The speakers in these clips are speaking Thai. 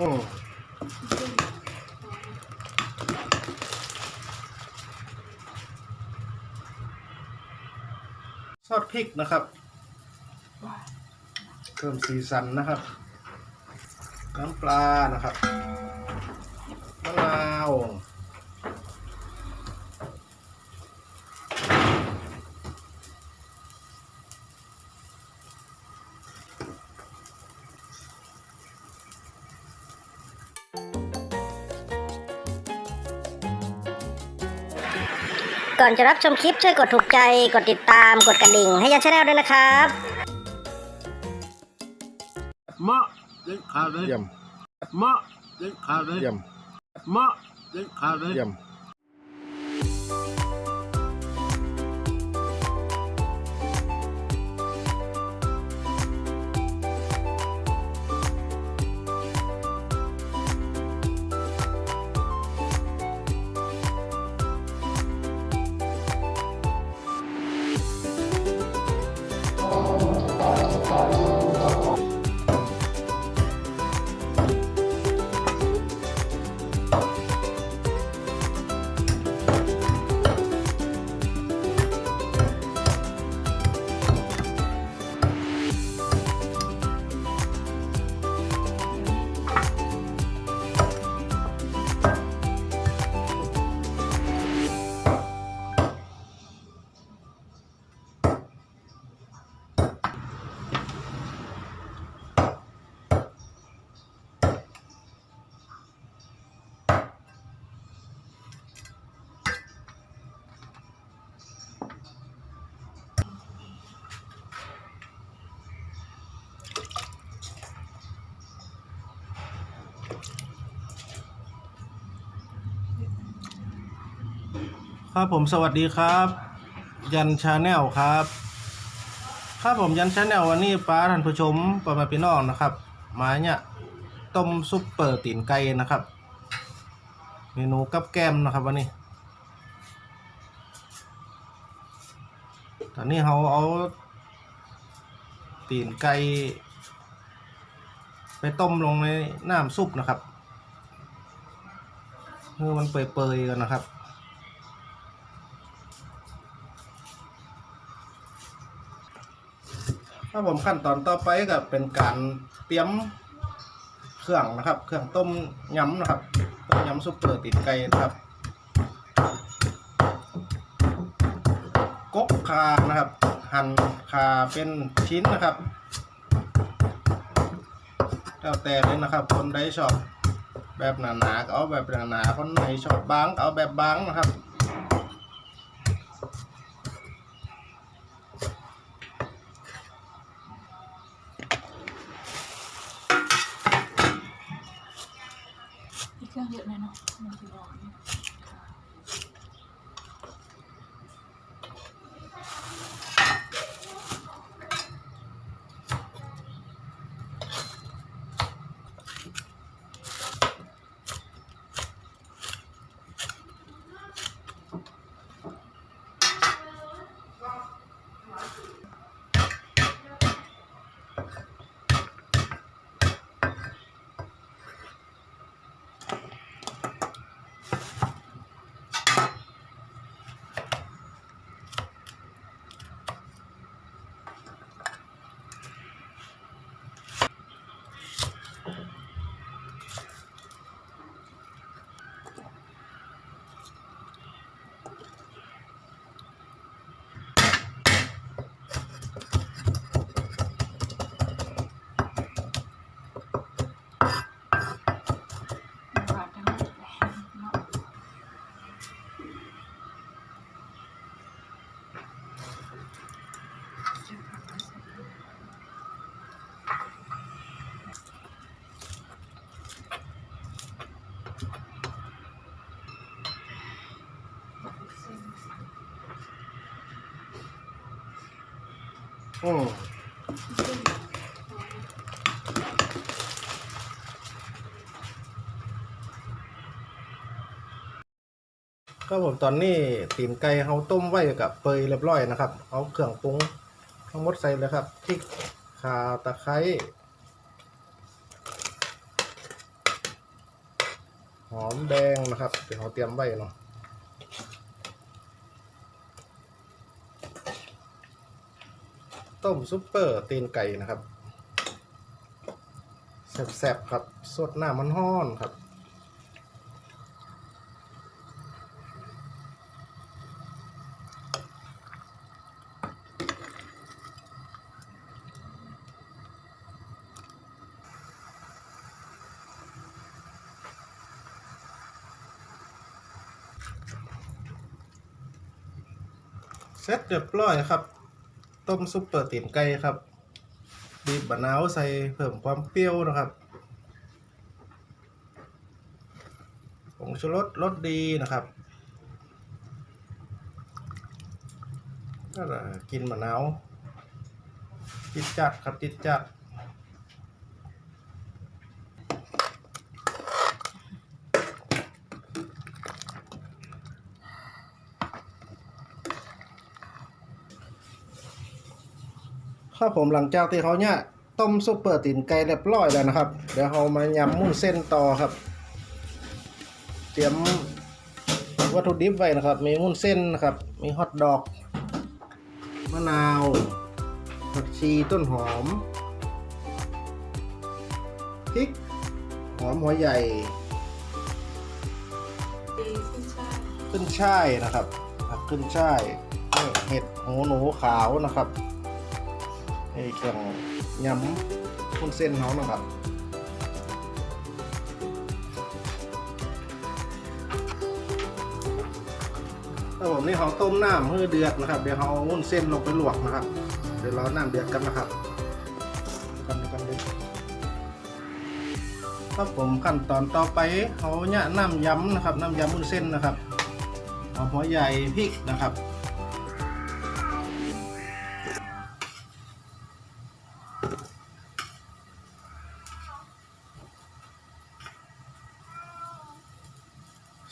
อซอสพริกนะครับ เพิ่มสีสันนะครับ น้ำปลานะครับมะนาว ก่อนจะรับชมคลิปช่วยกดถูกใจ กดติดตาม กดกระดิ่ง ให้ยันชาแนลด้วยนะครับมะเด็ดขาดเลยเยี่ยมมะเด็ดขาดเลยเยี่ยมมะเด็ดขาดเลยเยี่ยม ครับผมสวัสดีครับ ยันชาแนลครับครับผมยันชาแนลวันนี้ป้าท่านผู้ชมประมาพี่น้องนะครับมาเนี่ยต้มซุปเปอร์ตีนไก่นะครับ เมนูกับแก้มนะครับวันนี้ ตอนนี้เราเอา ตีนไก่ไปต้มลงในน้ำซุปนะครับเพื่อมันเปื่อยๆกันนะครับ ถ้าผมขั้นตอนต่อไปก็เป็นการเตรียมเครื่องนะครับ เครื่องต้มยำนะครับต้มยำซุปเปอร์ติดไก่นะครับกกคานะครับ หั่นคาเป็นชิ้นนะครับแล้วแต่เลยนะครับ คนใดชอบแบบหนาๆก็เอาแบบหนาๆคนไหนชอบบางก็เอาแบบบางนะครับ เนาะมันจะร้อน อืมก็ผมตอนนี้ตีนไก่เขาต้มไว้กับเปยเรียบร้อยนะครับเอาเครื่องปรุงทั้งหมดใส่เลยครับพริกข่าตะไคร้หอมแดงนะครับเดี๋ยวเราเตรียมไว้เนาะ ต้มซุปเปอร์ตีนไก่นะครับแซ่บๆครับ สดหน้ามันห้อนครับ เสร็จเรียบร้อยครับ ต้มซุปเปอร์ตีนไก่ครับบีบมะนาวใส่เพิ่มความเปรี้ยวนะครับผงชูรสรสดีนะครับก็กินมะนาวจิตจัดครับจิตจัด ครับผมหลังจากที่เขาเนี่ยต้มซุปเปอร์ตีนไก่เรียบร้อยแล้วนะครับ เดี๋ยวเรามายำมุ้นเส้นต่อครับ เตรียมวัตถุดิบไว้นะครับ มีมุ้นเส้นนะครับ มีฮอทดอกมะนาวผักชีต้นหอมพริกหอมหัวใหญ่ขึ้นช่ายนะครับ ขึ้นช่ายเห็ดหูหนูขาวนะครับ ไอ้เครื่องย้ำคุ้นเส้นเขานะครับครับผมนี่เขาต้มน้ำเพื่อเดือดนะครับ เดี๋ยวเขาเอาวุ้นเส้นลงไปลวกนะครับ เดี๋ยวเราน้ำเดือดกันนะครับกันกันเลยครับผมขั้นตอนต่อไปเขาเนี่ยน้ำย้ำนะครับ น้ำย้ำวุ้นเส้นนะครับหอมหัวใหญ่พริกนะครับ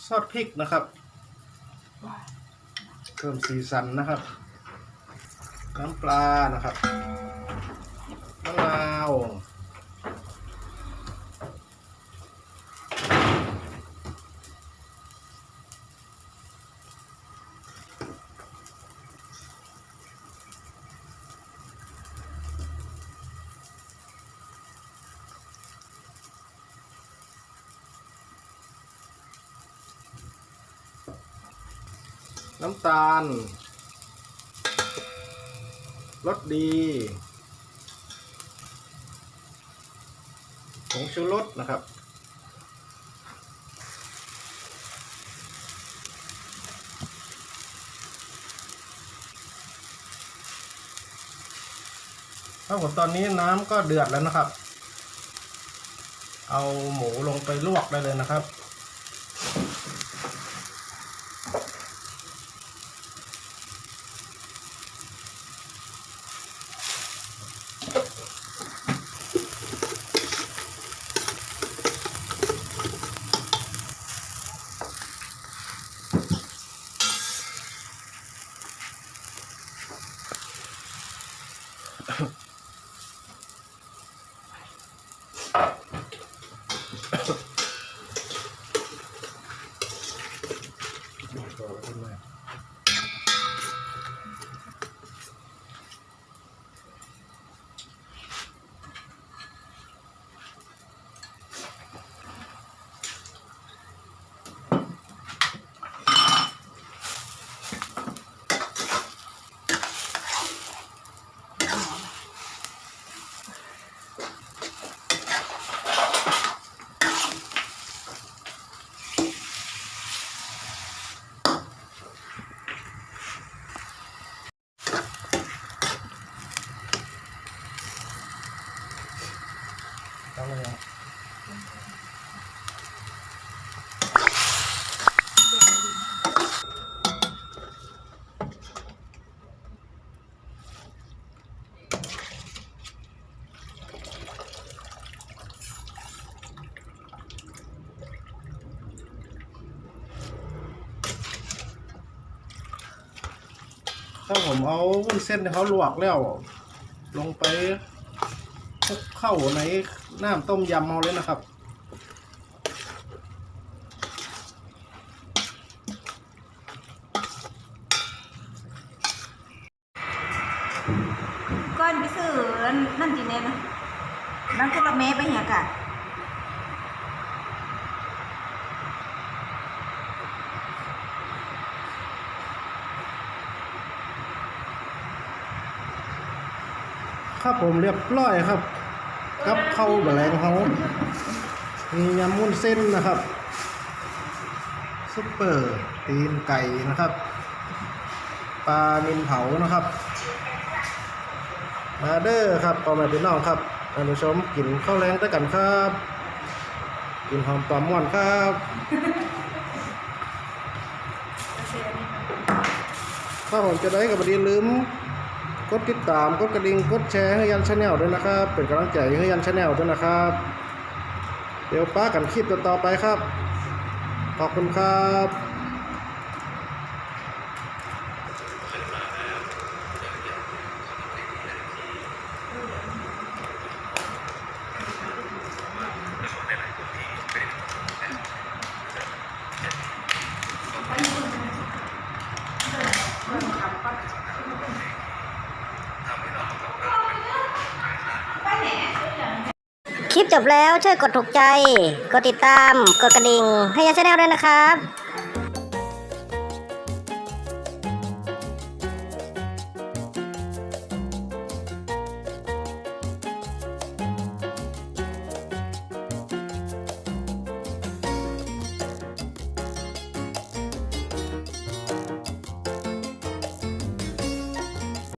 ซอสพริกนะครับ เพิ่มสีสันนะครับ น้ำปลานะครับมะนาว น้ำตาลรสดีผงชูรสนะครับ ครับผมตอนนี้น้ำก็เดือดแล้วนะครับ เอาหมูลงไปลวกได้เลยนะครับ มเอาวุ้นเส้นที่เขาลวกแล้ว ลงไปคลุกเข้าในน้ำต้มยำเอาเลยนะครับก้อนไปซื้อนั่นจีเน่นะนั่งคืละเมไปเหี่ยกะ ครับผมเรียบร้อยครับ กับเข้าแมลงเขามียำมุ้นเส้นนะครับซุปเปอร์ตีนไก่นะครับ ปลานินเผานะครับ มาเด้อครับพ่อแม่พี่น้องครับท่านผู้ชมกินข้าวแรงด้วยกันครับ กินหอมปลาม่วนครับถ้าผมจะได้กับบดีลืม กดติดตาม กดกระดิ่ง กดแชร์ให้ยันชาแนลด้วยนะครับ เป็นกำลังใจให้ยันชาแนลด้วยนะครับ เดี๋ยวป้ากันคลิปต่อไปครับ ขอบคุณครับ จบแล้วช่วยกดถูกใจ กดติดตาม กดกระดิ่งให้ยาชาแนลด้วยนะครับ